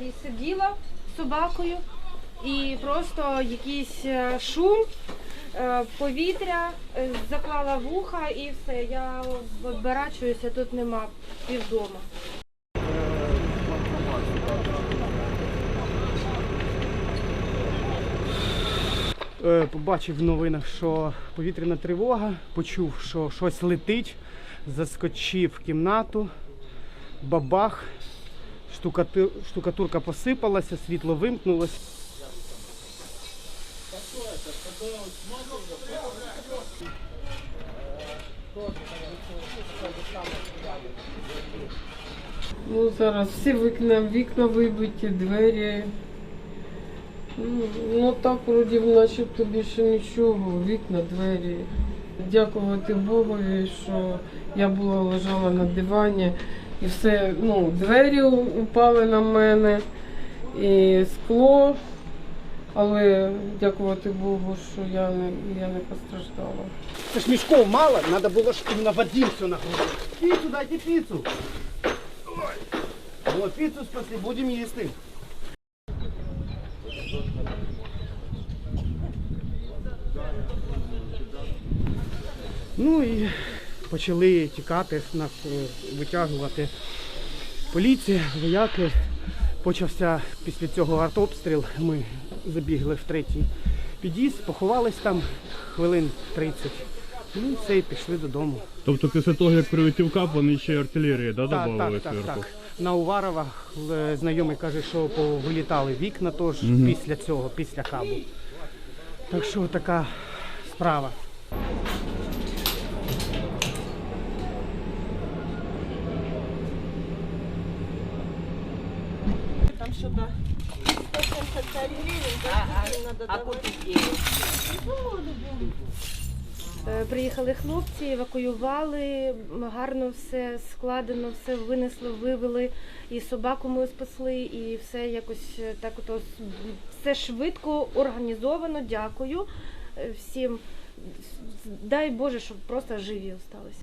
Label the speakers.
Speaker 1: і сиділа з собакою, і просто якийсь е, шум, е, повітря, е, заклала вуха і все. Я оборачуюся, тут нема півдома.
Speaker 2: Побачив в новинах, що повітряна тривога, почув, що щось летить, заскочив в кімнату, бабах, штукату- штукатурка посипалася, світло вимкнулося.
Speaker 3: Ну, зараз всі вікна, вікна вибиті, двері. Ну, ну так вроді начебто більше нічого, вікна, двері. Дякувати Богові, що я була лежала на дивані і все, ну, двері упали на мене, і скло. Але дякувати Богу, що я не, я не постраждала.
Speaker 2: Це ж мішков мало, треба було ж іменно в один все нагрузити. Піцу, дайте піцу. Ой. Вот, піцу спасли, будемо їсти. Ну і почали тікати, нас е, витягувати поліція, вояки. Почався після цього артобстріл. Ми забігли в третій під'їзд, поховались там хвилин 30. Ну і все, і пішли додому.
Speaker 4: Тобто після того, як прилетів кап, вони ще й артилерії да,
Speaker 2: Так,
Speaker 4: додавали
Speaker 2: так, так, так. На Уварова е, знайомий каже, що повилітали вікна теж після цього, після кабу. Так що така справа.
Speaker 5: Там что-то 175 гривен, да, надо давать.
Speaker 1: Е, Приїхали хлопці, евакуювали, гарно все складено, все винесли, вивели, і собаку ми спасли, і все якось е, так ото с- все швидко, організовано. Дякую е, всім. Дай Боже, щоб просто живі осталися.